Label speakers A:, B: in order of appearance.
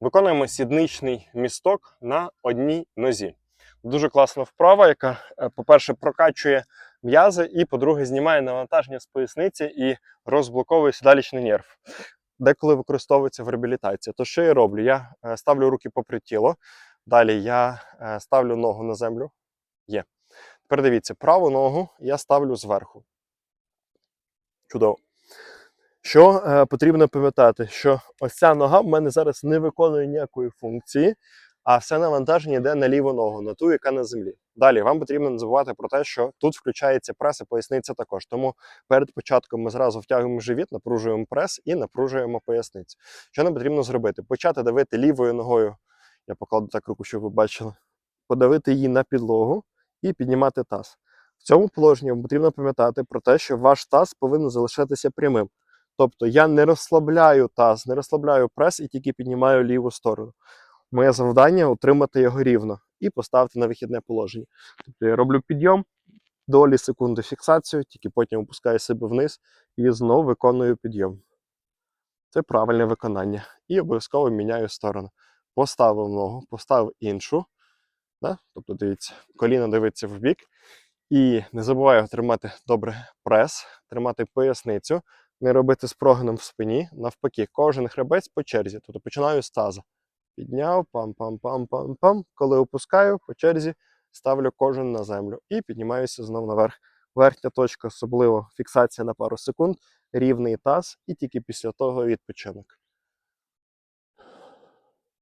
A: Виконуємо сідничний місток на одній нозі. Дуже класна вправа, яка, е, по-перше, прокачує м'язи, і, по-друге, знімає навантаження з поясниці і розблоковує сідалічний нерв. Деколи використовується в реабілітації. То що я роблю? Я е, ставлю руки попри тіло. Далі я е, ставлю ногу на землю. Є. Тепер дивіться, праву ногу я ставлю зверху. Чудово. Що е, потрібно пам'ятати, що ось ця нога в мене зараз не виконує ніякої функції, а все навантаження йде на ліву ногу, на ту, яка на землі. Далі вам потрібно не забувати про те, що тут включається прес і поясниця також. Тому перед початком ми зразу втягуємо живіт, напружуємо прес і напружуємо поясницю. Що нам потрібно зробити? Почати давити лівою ногою. Я покладу так руку, щоб ви бачили. Подавити її на підлогу і піднімати таз. В цьому положенні вам потрібно пам'ятати про те, що ваш таз повинен залишатися прямим. Тобто я не розслабляю таз, не розслабляю прес і тільки піднімаю ліву сторону. Моє завдання утримати його рівно і поставити на вихідне положення. Тобто я роблю підйом, долі секунди фіксацію, тільки потім опускаю себе вниз і знову виконую підйом. Це правильне виконання. І обов'язково міняю сторону. Поставив ногу, поставив іншу. Да? Тобто, дивіться, коліно дивиться в бік. І не забуваю тримати добре прес, тримати поясницю, не робити з прогином в спині. Навпаки, кожен хребець по черзі. Тобто починаю з таза. Підняв, пам-пам-пам-пам-пам. Коли опускаю, по черзі ставлю кожен на землю і піднімаюся знову наверх. Верхня точка, особливо фіксація на пару секунд, рівний таз, і тільки після того відпочинок.